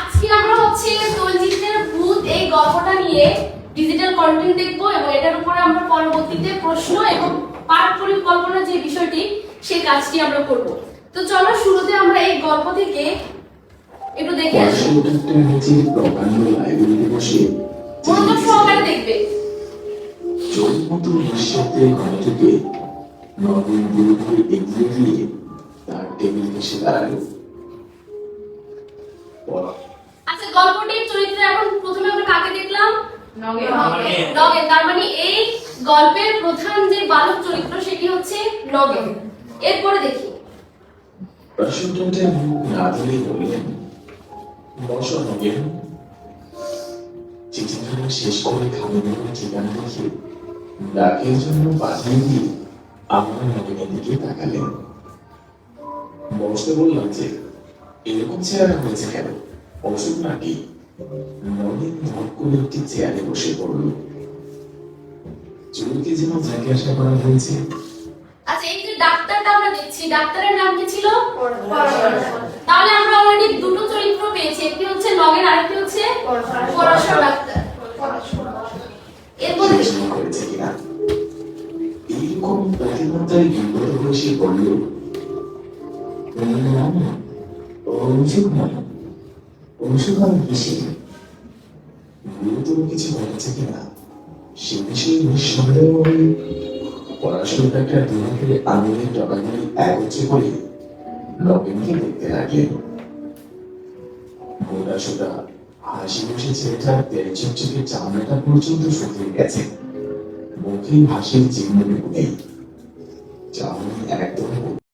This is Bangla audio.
আজকে আমরা হচ্ছে চলচ্চিত্রের ভূত এই গল্পটা নিয়ে ডিজিটাল কন্টেন্ট দেখব এবং এটার উপরে আমরা পরবর্তীতে প্রশ্ন এবং পাঠ পরিকল্পনা যে বিষয়টি সেই কাজটি আমরা করব। তো চলো শুরুতে আমরা এই গল্প থেকে একটু দেখে আসি। প্রকাণ্ড লাইব্রেরিতে বসে মনোযোগ সহকারে দেখবে। চোখ মতো নিঃশব্দে ঘরে ধীরে ধীরে এগিয়ে গিয়ে তার টেবিল এসে দাঁড়াল। আচ্ছা গল্পটির চরিত্রে এখন প্রথমে আমরা কাকে দেখলাম? নগেন। নগেন। তার মানে এই গল্পের প্রধান যে বালক চরিত্র সেটি হচ্ছে নগেন। এরপরে দেখি। প্রশ্নটাতে না দিলে বললেন বসো নগেন চিঠিখানা শেষ করে খামের ঠিকানা লিখে ডাকের জন্য পাঠিয়ে দিয়ে আমার নগেনের দিকে তাকালেন। বসতে বললাম যে এরকম চেহারা হয়েছে কেন? অসুখ নাকি? নগেন ধপ করে একটি চেয়ারে বসে পড়ল। চুলকে যেন জিজ্ঞাসা করা হয়েছে। আচ্ছা এই যে ডাক্তারটা আমরা দেখছি। ডাক্তারের নাম কি ছিল? তাহলে আমরা অলরেডি দুটো চরিত্র পেয়েছি। একটি হচ্ছে নগেন আরেকটি হচ্ছে পরশুরাম ডাক্তার। এরপরে করেছে কিনা? এইরকম প্রতিমতায় বিব্রত হয়ে সে বলল অভিযোগ আমি কিসে গুরুতর কিছু ঘটেছে কিনা সে বিষয়ে নিঃসন্দেহ হয়ে পড়াশোনাটা দুহাতে আঙুলের ডগাগুলি একত্রে করে নবীনকে দেখতে গোটা সোটা হাসি খুশি ছেলেটার তেল চকচকে চামড়াটা পর্যন্ত শুকিয়ে গেছে। মুখে হাসির চিহ্ন নেই। চামড়ি একদম